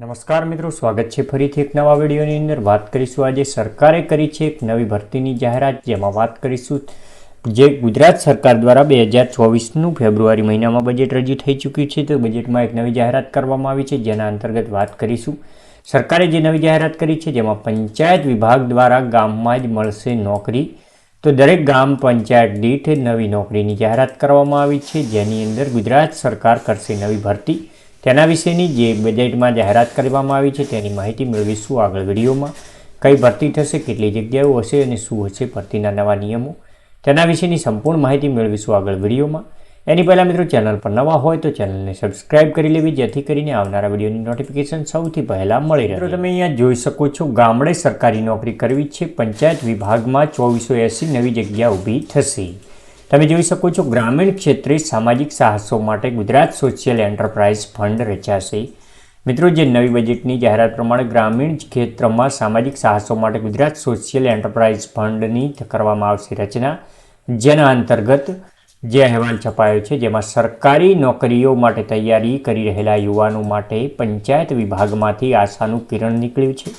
નમસ્કાર મિત્રો, સ્વાગત છે ફરીથી એક નવા વિડીયોની અંદર. વાત કરીશું આજે સરકારે કરી છે એક નવી ભરતીની જાહેરાત, જેમાં વાત કરીશું જે ગુજરાત સરકાર દ્વારા બે હજાર ચોવીસનું ફેબ્રુઆરી મહિનામાં બજેટ રજૂ થઈ ચૂક્યું છે. તો બજેટમાં એક નવી જાહેરાત કરવામાં આવી છે, જેના અંતર્ગત વાત કરીશું. સરકારે જે નવી જાહેરાત કરી છે, જેમાં પંચાયત વિભાગ દ્વારા ગામમાં જ મળશે નોકરી. તો દરેક ગ્રામ પંચાયત દીઠ નવી નોકરીની જાહેરાત કરવામાં આવી છે. જેની અંદર ગુજરાત સરકાર કરશે નવી ભરતી. તેના વિશેની જે બજેટમાં જાહેરાત કરવામાં આવી છે તેની માહિતી મેળવીશું આગળ વિડીયોમાં. કઈ ભરતી થશે, કેટલી જગ્યાઓ હશે અને શું હશે ભરતીના નવા નિયમો, તેના વિશેની સંપૂર્ણ માહિતી મેળવીશું આગળ વિડીયોમાં. એની પહેલાં મિત્રો ચેનલ પર નવા હોય તો ચેનલને સબસ્ક્રાઇબ કરી લેવી, જેથી કરીને આવનારા વિડીયોની નોટિફિકેશન સૌથી પહેલાં મળી રહે. મિત્રો, તમે અહીંયા જોઈ શકો છો, ગામડે સરકારી નોકરી કરવી છે, પંચાયત વિભાગમાં ચોવીસો એંસી નવી જગ્યા ઊભી થશે. તમે જોઈ શકો છો ગ્રામીણ ક્ષેત્રે સામાજિક સાહસો માટે ગુજરાત સોશિયલ એન્ટરપ્રાઇઝ ફંડ રચાશે. મિત્રો, જે નવી બજેટની જાહેરાત પ્રમાણે ગ્રામીણ ક્ષેત્રમાં સામાજિક સાહસો માટે ગુજરાત સોશિયલ એન્ટરપ્રાઇઝ ફંડની કરવામાં આવશે રચના. જેના અંતર્ગત જે અહેવાલ છપાયો છે, જેમાં સરકારી નોકરીઓ માટે તૈયારી કરી રહેલા યુવાનો માટે પંચાયત વિભાગમાંથી આશાનું કિરણ નીકળ્યું છે.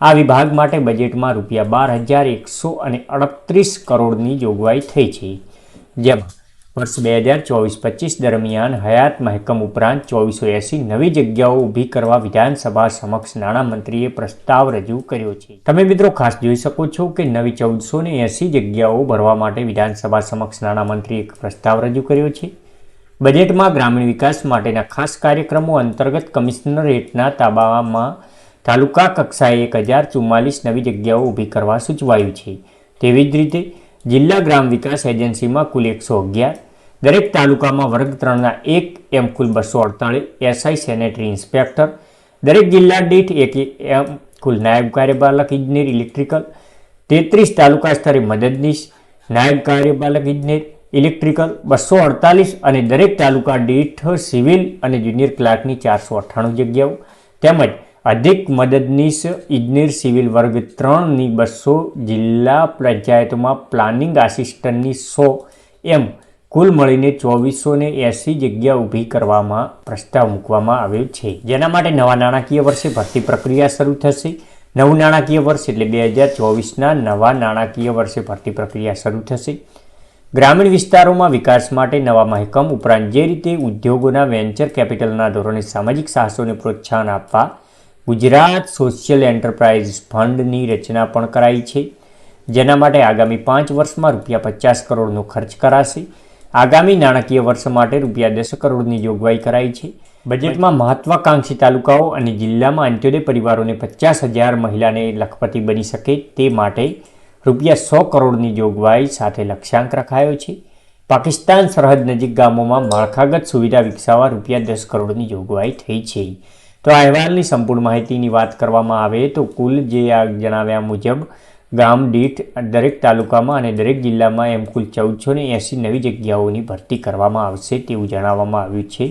આ વિભાગ માટે બજેટમાં રૂપિયા બાર હજાર એકસો અને અડત્રીસ કરોડની જોગવાઈ થઈ છે. જેમાં વર્ષ બે હજાર ચોવીસ પચીસ દરમિયાન હયાત મહેકમ ઉપરાંત ચોવીસો એસી નવી જગ્યાઓ ઊભી કરવા વિધાનસભા સમક્ષ નાણામંત્રીએ પ્રસ્તાવ રજૂ કર્યો છે. તમે મિત્રો ખાસ જોઈ શકો છો કે નવી ચૌદસો ને એસી જગ્યાઓ ભરવા માટે વિધાનસભા સમક્ષ નાણામંત્રીએ એક પ્રસ્તાવ રજૂ કર્યો છે. બજેટમાં ગ્રામીણ વિકાસ માટેના ખાસ કાર્યક્રમો અંતર્ગત કમિશનરેટના તાબામાં તાલુકા કક્ષાએ એક હજાર ચુમ્માલીસ નવી જગ્યાઓ ઊભી કરવા સૂચવાયું છે. તેવી જ રીતે જિલ્લા ગ્રામ વિકાસ એજન્સીમાં કુલ એકસો અગિયાર, દરેક તાલુકામાં વર્ગ ત્રણના એક એમ કુલ બસો અડતાળીસ, એસઆઈ સેનેટરી ઇન્સ્પેક્ટર, દરેક જિલ્લા દીઠ એક એમ કુલ નાયબ કાર્યપાલક ઇજનેર ઇલેક્ટ્રિકલ, તેત્રીસ તાલુકા સ્તરે મદદનીશ નાયબ કાર્યપાલક ઇજનેર ઇલેક્ટ્રિકલ, બસો અડતાલીસ અને દરેક તાલુકા દીઠ સિવિલ અને જુનિયર ક્લાર્કની ચારસો અઠ્ઠાણું જગ્યાઓ. તેમજ અધિક મદદનીશ ઇજનેર સિવિલ વર્ગ ત્રણની બસો જિલ્લા પંચાયતોમાં પ્લાનિંગ આસિસ્ટન્ટની સો. એમ. કુલ મળીને ચોવીસો ને એંસી જગ્યા ઊભી કરવામાં પ્રસ્તાવ મૂકવામાં આવ્યો છે. જેના માટે નવા નાણાકીય વર્ષે ભરતી પ્રક્રિયા શરૂ થશે. નવું નાણાકીય વર્ષ એટલે બે હજાર ચોવીસના નવા નાણાકીય વર્ષે ભરતી પ્રક્રિયા શરૂ થશે. ગ્રામીણ વિસ્તારોમાં વિકાસ માટે નવા મહેકમ ઉપરાંત જે રીતે ઉદ્યોગોના વેન્ચર કેપિટલના ધોરણે સામાજિક સાહસોને પ્રોત્સાહન આપવા ગુજરાત સોશિયલ એન્ટરપ્રાઇઝ ફંડની રચના પણ કરાઈ છે, જેના માટે આગામી પાંચ વર્ષમાં રૂપિયા પચાસ કરોડનો ખર્ચ કરાશે. આગામી નાણાકીય વર્ષ માટે રૂપિયા દસ કરોડની જોગવાઈ કરાઈ છે. બજેટમાં મહત્વાકાંક્ષી તાલુકાઓ અને જિલ્લામાં અંત્યોદય પરિવારોને પચાસ હજાર મહિલાને લખપતિ બની શકે તે માટે રૂપિયા સો કરોડની જોગવાઈ સાથે લક્ષ્યાંક રખાયો છે. પાકિસ્તાન સરહદ નજીક ગામોમાં માળખાગત સુવિધા વિકસાવવા રૂપિયા દસ કરોડની જોગવાઈ થઈ છે. તો અહેવાલની સંપૂર્ણ માહિતીની વાત કરવામાં આવે તો કુલ જે આ જણાવ્યા મુજબ, ગામ દીઠ દરેક તાલુકામાં અને દરેક જિલ્લામાં એમ કુલ ચૌદસો ને એંસી નવી જગ્યાઓની ભરતી કરવામાં આવશે તેવું જણાવવામાં આવ્યું છે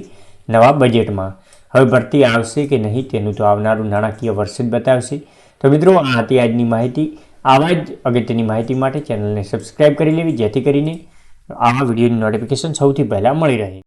નવા બજેટમાં. હવે ભરતી આવશે કે નહીં તેનું તો આવનારું નાણાકીય વર્ષ જ બતાવશે. તો મિત્રો, આ હતી આજની માહિતી. આવા જ અગત્યની માહિતી માટે ચેનલને સબસ્ક્રાઈબ કરી લેવી, જેથી કરીને આવા વિડીયોની નોટિફિકેશન સૌથી પહેલાં મળી રહે.